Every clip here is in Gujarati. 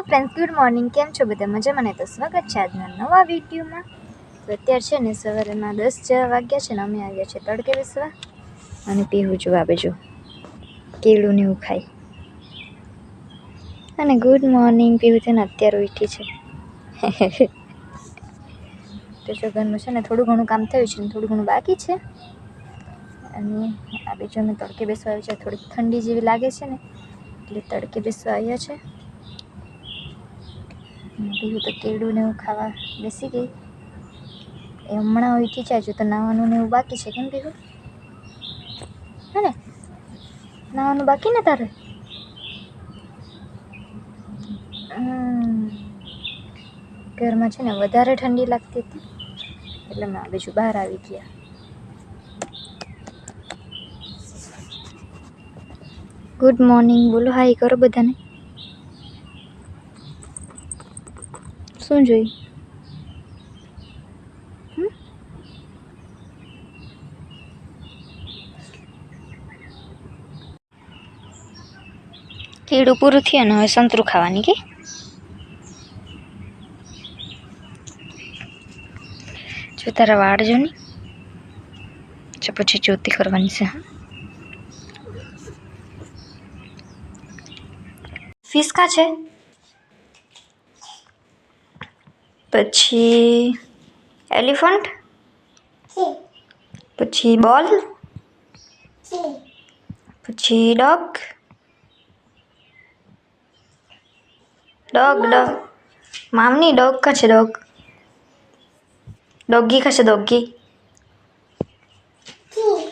હેલો ફ્રેન્ડ્સ ગુડ મોર્નિંગ કેમ છો બધા? મજા મને તો સ્વાગત છે આજના નવા વિડીયોમાં. તો અત્યારે છે ને સવારેમાં દસ જેવા વાગ્યા છે ને અમે આવ્યા છીએ તડકે બેસવા અને પીવું જો આ બાજુ. કેળું ને એવું ખાઈ. અને ગુડ મોર્નિંગ પીવું છે ને અત્યારે ઉઠી છે. તો જો ઘરનું છે ને થોડું ઘણું કામ થયું છે ને થોડું ઘણું બાકી છે. અને આ બીજું અમે તડકે બેસવા આવ્યા છે. થોડીક ઠંડી જેવી લાગે છે ને, એટલે તડકે બેસવા આવ્યા છે. બીજું તો કેળું ને એવું ખાવા બેસી ગઈ. એ હમણાં ઉઠી છે છું તો નાવાનું ને એવું બાકી છે, કેમ બીજું હે ને? નાવાનું બાકી ને તારે? ઘરમાં છે ને વધારે ઠંડી લાગતી હતી, એટલે મેં બીજું બહાર આવી ગયા. ગુડ મોર્નિંગ, બોલો હાય કરો બધાને. શું જોઈ? કેળું પૂરું થયું ને હવે સંતરું ખાવાની કે? જો તારા વાળ જો ને જો પછી જ્યોતિ કરવાની છે ફિશ કા છે? પછી એલિફન્ટ? પછી બોલ. પછી ડોગ. Dog dog. મામની ડોગ કા છે ડોગ? ડોગી કા છે ડોગી?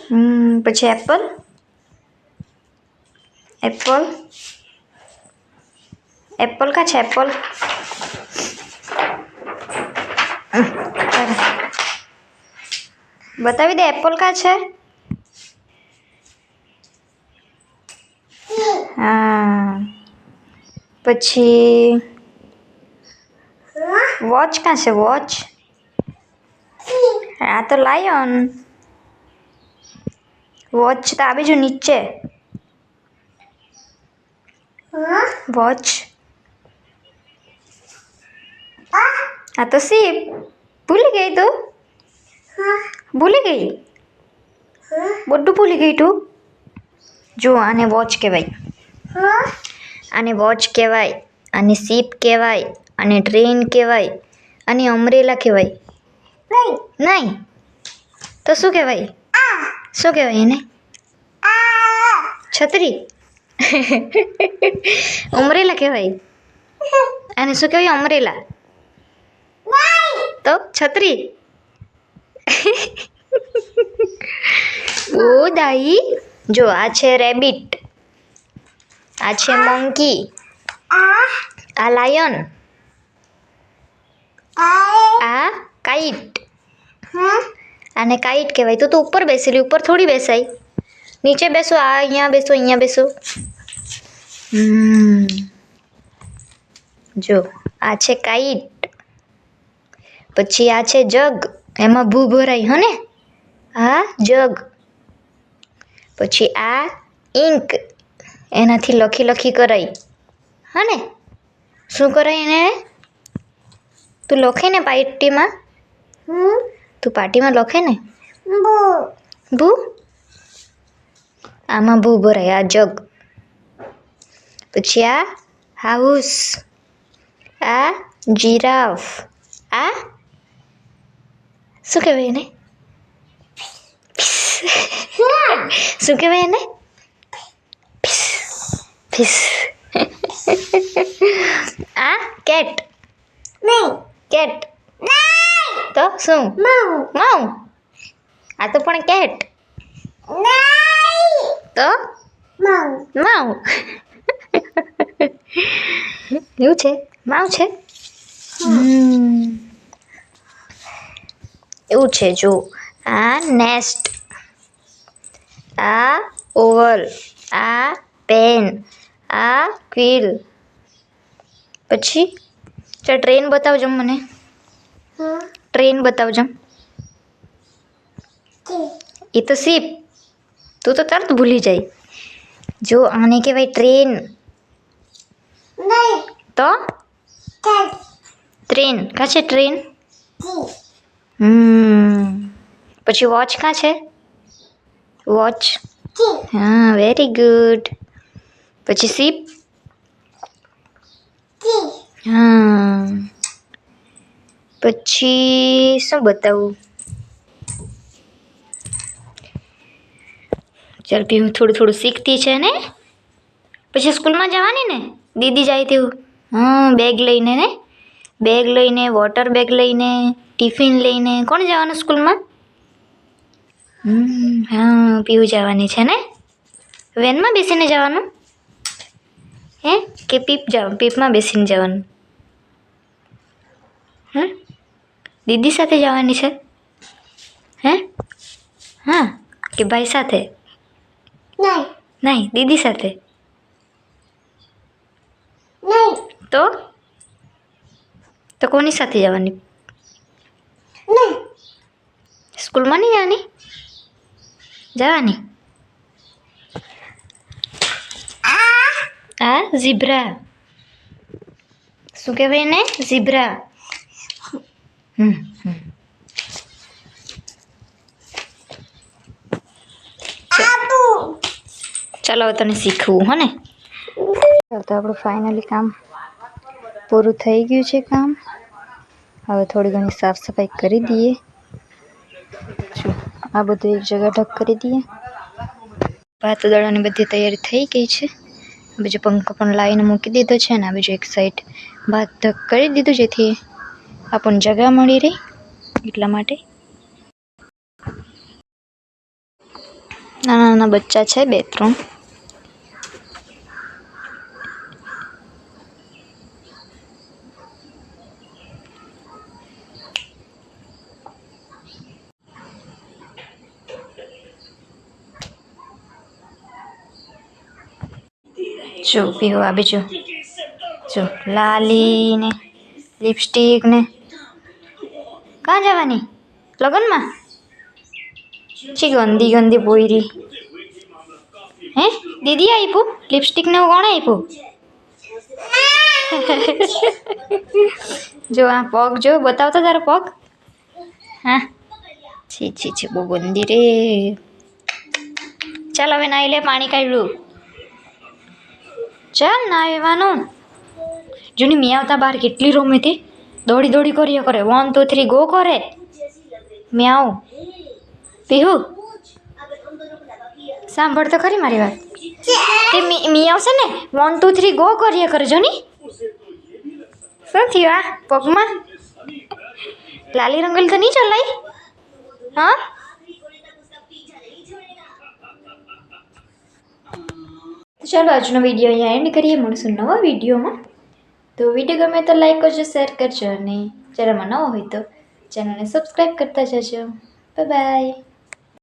હમ પછી એપલ? એપલ? એપલ કા છે એપલ? બતાવી દે એપલ કા છે? હા. પછી વોચ કા છે વોચ આ તો લાયન વોચ તો આ જો નીચે. વોચ આ તો સીપ ભૂલી ગઈ તું? ભૂલી ગઈ? બધું ભૂલી ગઈ તું? જો આને વોચ કહેવાય. આને વોચ કહેવાય આને સીપ કહેવાય અને ટ્રેન કહેવાય અને અમરેલા કહેવાય. નહીં. તો શું કહેવાય? શું કહેવાય એને? છત્રી. અમરેલા કહેવાય. અને શું કહેવાય? અમરેલા તો છત્રી. ઓ દાઈ જો આ છે રેબિટ આ છે મંકી આ? લાયન આ કાઈટ આને કાઈટ કહેવાય. તો તું ઉપર બેસેલી ઉપર થોડી બેસાય. નીચે બેસો આ અહીંયા બેસો અહીંયા બેસો. જો આ છે કાઈટ પછી આ છે જગ. એમાં ભૂ ભરાય હો ને? આ જગ. પછી આ ઇંક એનાથી લખી લખી કરાય હા ને? શું કરાય એને? તું લખે ને પાટીમાં તું પાટીમાં લખે ને? ભૂ. આમાં ભૂ ભરાય આ જગ. પછી આ હાઉસ. આ જીરાફ. આ શું કહેવાય એને? શું કહેવાય એને? ફિસ આ કેટ. કેટ. તો શું? માઉ. આ તો પણ કેટ. તો? માઉ. એવું છે? માવ છે? હમ. એવું છે જો આ નેસ્ટ આ ઓવલ આ પેન આ ક્વિલ પછી ચાલ ટ્રેન બતાવજો મને. ટ્રેન બતાવજો એ તો સીપ તું તો તરત ભૂલી જાય. જો આને કહેવાય ટ્રેન તો? ટ્રેન કાં છે ટ્રેન હમ. પછી વોચ કાં છે? વોચ હા વેરી ગુડ પછી સીપ હા. પછી શું બતાવું? ચાલ પી હું થોડું થોડું શીખતી છે ને? પછી સ્કૂલમાં જવાની ને? દીદી જાય તેવું. હા બેગ લઈને ને? બેગ લઈને વોટર બેગ લઈને ટિફિન લઈને કોણ જવાનું સ્કૂલમાં? હા પીવું જવાની છે ને? વેનમાં બેસીને જવાનું? હે કે પીપ જવાનું પીપમાં બેસીને જવાનું? હે? દીદી સાથે જવાની છે? હે? હા કે ભાઈ સાથે? નહીં. દીદી સાથે? તો? તો કોની સાથે જવાની? સ્કૂલમાં નહીં જવાની? જવાની. આ? ઝીબ્રા. શું કહેવાય એને? ઝીબ્રા. હમ હમ. ચાલો હવે તને શીખવું હો ને? તો આપણું ફાઇનલી કામ પૂરું થઈ ગયું છે કામ. હવે થોડી ઘણી સાફ સફાઈ કરી દઈએ. આ બધું એક જગ્યા ઢક કરી દઈએ. ભાત દળવાની બધી તૈયારી થઈ ગઈ છે. બીજો પંખો પણ લાવીને મૂકી દીધો છે અને આ બીજો એક સાઈડ ભાત ઢક કરી દીધું જેથી આપણને જગા મળી રહી એટલા માટે. નાના નાના બચ્ચા છે બે ત્રણ. જો પીવો આ બીજું જો લાલી ને લિપસ્ટિક ને કાં જવાની? લગ્નમાં? છી ગંદી ગંદી પોયરી હે? દીદી આપ્યું લિપસ્ટિક ને કોણે આપ્યું જો, આ પગ જો, બતાવતો તારો પગ? હા. છી છી છી, બહુ ગંદી રે. ચાલ, હવે નાઈ લે, પાણી કાઢ્યું ચાલ ના આવવાનું જૂની મી આવતા બહાર કેટલી રમે તે દોડી દોડી કર્યો કરે. વન ટુ થ્રી ગો કરે. મ્યાઉ પીહુ. સાંભળ તો ખરી મારી વાત. તે મી મી આવશે ને વન ટુ થ્રી ગો કર્યા કરજો ની શું થયું આ પગમાં? લાલી રંગોલી તો નહીં ચલાઈ? હા? ચાલો, આજનો વીડિયો અહીંયા એન્ડ કરીએ. મળશું નવા વિડીયોમાં તો વીડિયો ગમે તો લાઈક કરજો શેર કરજો અને ચેનલમાં નવો હોય તો ચેનલને સબસ્ક્રાઈબ કરતા જજો. બાય